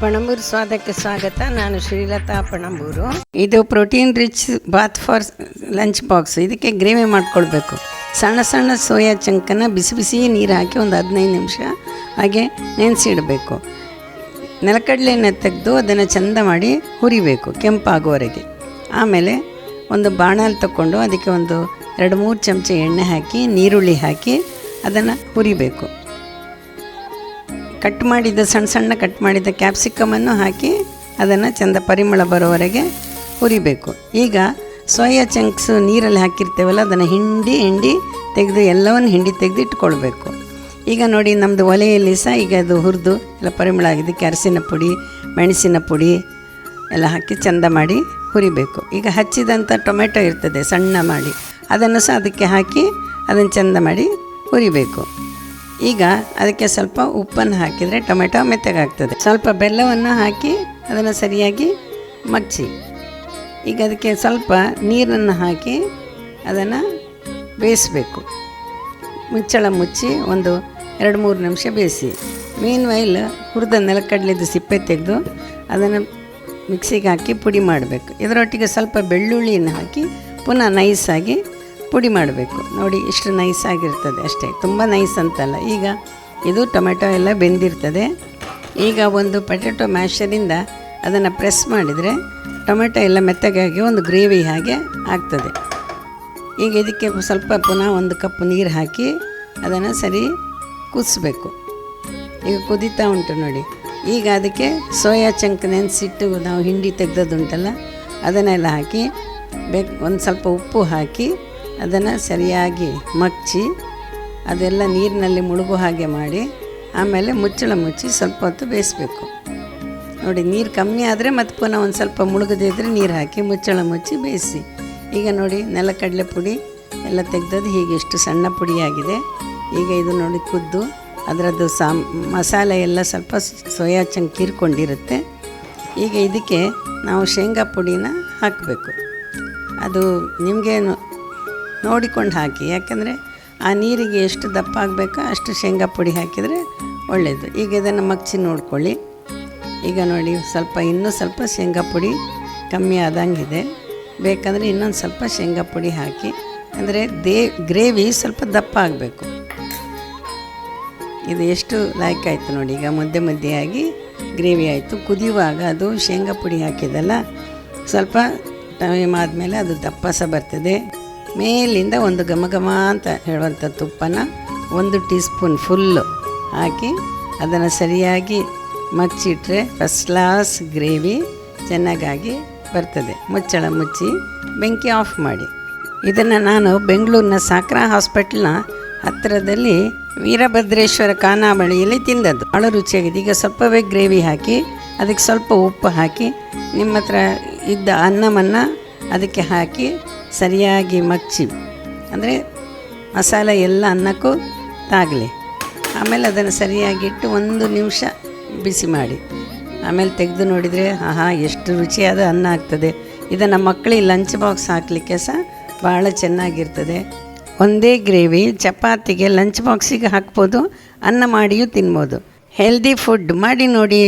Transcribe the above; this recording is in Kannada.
ಪಣಂಬೂರು ಸ್ವಾದಕ್ಕೆ ಸ್ವಾಗತ. ನಾನು ಶ್ರೀಲತಾ ಪಣಂಬೂರು. ಇದು protein rich bath for lunch box ಇದಕ್ಕೆ ಗ್ರೇವಿ ಮಾಡ್ಕೊಳ್ಬೇಕು. ಸಣ್ಣ ಸಣ್ಣ ಸೋಯಾ ಚಂಕನ ಬಿಸಿ ಬಿಸಿ ನೀರು ಹಾಕಿ ಒಂದು ಹದಿನೈದು ನಿಮಿಷ ಹಾಗೆ ನೆನೆಸಿಡಬೇಕು. ನೆಲಕಡಲೆಯನ್ನು ತೆಗೆದು ಅದನ್ನು ಚೆಂದ ಮಾಡಿ ಹುರಿಬೇಕು ಕೆಂಪಾಗುವವರೆಗೆ ಆಮೇಲೆ ಒಂದು ಬಾಣಲ್ಲಿ ತಗೊಂಡು ಅದಕ್ಕೆ ಒಂದು ಎರಡು ಮೂರು ಚಮಚ ಎಣ್ಣೆ ಹಾಕಿ, ನೀರುಳ್ಳಿ ಹಾಕಿ ಅದನ್ನು ಹುರಿಬೇಕು. ಕಟ್ ಮಾಡಿದ, ಸಣ್ಣ ಸಣ್ಣ ಕಟ್ ಮಾಡಿದ ಕ್ಯಾಪ್ಸಿಕಮನ್ನು ಹಾಕಿ ಅದನ್ನು ಚೆಂದ ಪರಿಮಳ ಬರೋವರೆಗೆ ಹುರಿಬೇಕು. ಈಗ ಸೋಯಾ ಚಂಕ್ಸ್ ನೀರಲ್ಲಿ ಹಾಕಿರ್ತೇವಲ್ಲ, ಅದನ್ನು ಹಿಂಡಿ ಹಿಂಡಿ ತೆಗೆದು ಎಲ್ಲವನ್ನು ಹಿಂಡಿ ತೆಗೆದು ಇಟ್ಕೊಳ್ಬೇಕು. ಈಗ ನೋಡಿ ನಮ್ಮದು ಒಲೆಯಲ್ಲಿ ಸಹ ಈಗ ಅದು ಹುರಿದು ಎಲ್ಲ ಪರಿಮಳ ಆಗಿದೆ ಅರಸಿನ ಪುಡಿ, ಮೆಣಸಿನ ಪುಡಿ ಎಲ್ಲ ಹಾಕಿ ಚೆಂದ ಮಾಡಿ ಹುರಿಬೇಕು. ಈಗ ಹಚ್ಚಿದಂಥ ಟೊಮೆಟೊ ಇರ್ತದೆ, ಸಣ್ಣ ಮಾಡಿ. ಅದನ್ನು ಸಹ ಅದಕ್ಕೆ ಹಾಕಿ ಅದನ್ನು ಚೆಂದ ಮಾಡಿ ಹುರಿಬೇಕು. ಈಗ ಅದಕ್ಕೆ ಸ್ವಲ್ಪ ಉಪ್ಪನ್ನು ಹಾಕಿದರೆ ಟೊಮೆಟೊ ಮೆತ್ತಗಾಗ್ತದೆ. ಸ್ವಲ್ಪ ಬೆಲ್ಲವನ್ನು ಹಾಕಿ ಅದನ್ನು ಸರಿಯಾಗಿ ಮಚ್ಚಿ ಈಗ ಅದಕ್ಕೆ ಸ್ವಲ್ಪ ನೀರನ್ನು ಹಾಕಿ ಅದನ್ನು ಬೇಯಿಸಬೇಕು. ಮುಚ್ಚಳ ಮುಚ್ಚಿ ಒಂದು ಎರಡು ಮೂರು ನಿಮಿಷ ಬೇಯಿಸಿ. ಮೀನ್ ವೈಲ್ ಹುರಿದ ನೆಲಕಡಲೆದು ಸಿಪ್ಪೆ ತೆಗೆದು ಅದನ್ನು ಮಿಕ್ಸಿಗೆ ಹಾಕಿ ಪುಡಿ ಮಾಡಬೇಕು. ಇದರೊಟ್ಟಿಗೆ ಸ್ವಲ್ಪ ಬೆಳ್ಳುಳ್ಳಿಯನ್ನು ಹಾಕಿ ಪುನಃ ನೈಸಾಗಿ ಪುಡಿ ಮಾಡಬೇಕು. ನೋಡಿ, ಇಷ್ಟು ನೈಸ್ ಆಗಿರ್ತದೆ ಅಷ್ಟೇ. ತುಂಬ ನೈಸ್ ಅಂತಲ್ಲ. ಈಗ ಇದು ಟೊಮೆಟೊ ಎಲ್ಲ ಬೆಂದಿರ್ತದೆ. ಈಗ ಒಂದು ಪೊಟ್ಯಾಟೊ ಮ್ಯಾಶರಿಂದ ಅದನ್ನು ಪ್ರೆಸ್ ಮಾಡಿದರೆ ಟೊಮೆಟೊ ಎಲ್ಲ ಮೆತ್ತಗಾಗಿ ಒಂದು ಗ್ರೇವಿ ಹಾಗೆ ಆಗ್ತದೆ. ಈಗ ಇದಕ್ಕೆ ಸ್ವಲ್ಪ ಪುನಃ ಒಂದು ಕಪ್ ನೀರು ಹಾಕಿ ಅದನ್ನು ಸರಿ ಕುದಿಸ್ಬೇಕು. ಈಗ ಕುದೀತಾ ಉಂಟು ನೋಡಿ. ಈಗ ಅದಕ್ಕೆ ಸೋಯಾ ಚಂಕ್ ನೆನೆಸಿಟ್ಟು ನಾವು ಹಿಂಡಿ ತೆಗ್ದದ್ದುಂಟಲ್ಲ, ಅದನ್ನೆಲ್ಲ ಹಾಕಿ ಬೇಕು, ಒಂದು ಸ್ವಲ್ಪ ಉಪ್ಪು ಹಾಕಿ ಅದನ್ನು ಸರಿಯಾಗಿ ಮಗ್ಚಿ ಅದೆಲ್ಲ ನೀರಿನಲ್ಲಿ ಮುಳುಗು ಹಾಗೆ ಮಾಡಿ ಆಮೇಲೆ ಮುಚ್ಚಳ ಮುಚ್ಚಿ ಸ್ವಲ್ಪ ಹೊತ್ತು ಬೇಯಿಸ್ಬೇಕು. ನೋಡಿ, ನೀರು ಕಮ್ಮಿ ಆದರೆ ಮತ್ತೆ ಪುನಃ ಒಂದು ಸ್ವಲ್ಪ ಮುಳುಗದೇ ಇದ್ದರೆ ನೀರು ಹಾಕಿ ಮುಚ್ಚಳ ಮುಚ್ಚಿ ಬೇಯಿಸಿ. ಈಗ ನೋಡಿ, ನೆಲಕಡಲೆ ಪುಡಿ ಎಲ್ಲ ತೆಗೆದದ್ದು ಹೀಗೆ ಇಷ್ಟು ಸಣ್ಣ ಪುಡಿಯಾಗಿದೆ. ಈಗ ಇದು ನೋಡಿ ಕುದ್ದು, ಅದರದ್ದು ಸಾಮ್, ಮಸಾಲೆ ಎಲ್ಲ ಸ್ವಲ್ಪ ಸೋಯಾ ಚಂಕ್ ತೀರ್ಕೊಂಡಿರುತ್ತೆ ಈಗ ಇದಕ್ಕೆ ನಾವು ಶೇಂಗಾ ಪುಡಿನ ಹಾಕಬೇಕು. ಅದು ನಿಮಗೆ ನೋಡಿಕೊಂಡು ಹಾಕಿ. ಯಾಕಂದರೆ ಆ ನೀರಿಗೆ ಎಷ್ಟು ದಪ್ಪ ಆಗಬೇಕೋ ಅಷ್ಟು ಶೇಂಗಾ ಪುಡಿ ಹಾಕಿದರೆ ಒಳ್ಳೆಯದು ಈಗ ಇದನ್ನು ಮಗ್ಚಿ ನೋಡ್ಕೊಳ್ಳಿ. ಈಗ ನೋಡಿ ಸ್ವಲ್ಪ, ಇನ್ನೂ ಸ್ವಲ್ಪ ಶೇಂಗಾ ಪುಡಿ ಕಮ್ಮಿ ಆದಂಗಿದೆ ಬೇಕಂದರೆ ಇನ್ನೊಂದು ಸ್ವಲ್ಪ ಶೇಂಗಾ ಪುಡಿ ಹಾಕಿ. ಅಂದರೆ ದೇ, ಗ್ರೇವಿ ಸ್ವಲ್ಪ ದಪ್ಪ ಆಗಬೇಕು. ಇದು ಎಷ್ಟು ಲಾಯ್ಕ್ ಆಯಿತು ನೋಡಿ. ಈಗ ಮುದ್ದೆ ಮುದ್ದೆಯಾಗಿ ಗ್ರೇವಿ ಆಯಿತು. ಕುದಿಯುವಾಗ ಅದು ಶೇಂಗಾ ಪುಡಿ ಹಾಕಿದಲ್ಲ, ಸ್ವಲ್ಪ ಟೈಮ್ ಆದಮೇಲೆ ಅದು ದಪ್ಪ ಸಹ ಬರ್ತದೆ. ಮೇಲಿಂದ ಒಂದು ಘಮ ಘಮ ಅಂತ ಹೇಳುವಂಥ ತುಪ್ಪನ ಒಂದು ಟೀ ಸ್ಪೂನ್ ಫುಲ್ಲು ಹಾಕಿ ಅದನ್ನು ಸರಿಯಾಗಿ ಮಚ್ಚಿಟ್ರೆ ಫಸ್ಟ್ ಕ್ಲಾಸ್ ಗ್ರೇವಿ ಚೆನ್ನಾಗಾಗಿ ಬರ್ತದೆ. ಮುಚ್ಚಳ ಮುಚ್ಚಿ ಬೆಂಕಿ ಆಫ್ ಮಾಡಿ. ಇದನ್ನು ನಾನು ಬೆಂಗಳೂರಿನ ಸಾಕ್ರಾ ಹಾಸ್ಪಿಟ್ಲ್ನ ಹತ್ತಿರದಲ್ಲಿ ವೀರಭದ್ರೇಶ್ವರ ಖಾನಾವಳಿಯಲ್ಲಿ ತಿಂದದ್ದು. ಭಾಳ ರುಚಿಯಾಗಿದೆ. ಈಗ ಸ್ವಲ್ಪವೇ ಗ್ರೇವಿ ಹಾಕಿ, ಅದಕ್ಕೆ ಸ್ವಲ್ಪ ಉಪ್ಪು ಹಾಕಿ, ನಿಮ್ಮ ಹತ್ರ ಇದ್ದ ಅನ್ನವನ್ನು ಅದಕ್ಕೆ ಹಾಕಿ ಸರಿಯಾಗಿ ಮಚ್ಚಿ ಅಂದರೆ ಮಸಾಲೆ ಎಲ್ಲ ಅನ್ನಕ್ಕೂ ತಾಗಲಿ. ಆಮೇಲೆ ಅದನ್ನು ಸರಿಯಾಗಿಟ್ಟು ಒಂದು ನಿಮಿಷ ಬಿಸಿ ಮಾಡಿ. ಆಮೇಲೆ ತೆಗೆದು ನೋಡಿದರೆ, ಆಹಾ, ಎಷ್ಟು ರುಚಿಯಾದ ಅನ್ನ ಆಗ್ತದೆ. ಇದನ್ನು ಮಕ್ಕಳಿಗೆ ಲಂಚ್ ಬಾಕ್ಸ್ ಹಾಕಲಿಕ್ಕೆ ಸಹ ಭಾಳ ಚೆನ್ನಾಗಿರ್ತದೆ. ಒಂದೇ ಗ್ರೇವಿ ಚಪಾತಿಗೆ ಲಂಚ್ ಬಾಕ್ಸಿಗೆ ಹಾಕ್ಬೋದು, ಅನ್ನ ಮಾಡಿಯೂ ತಿನ್ಬೋದು. ಹೆಲ್ದಿ ಫುಡ್ ಮಾಡಿ ನೋಡಿ.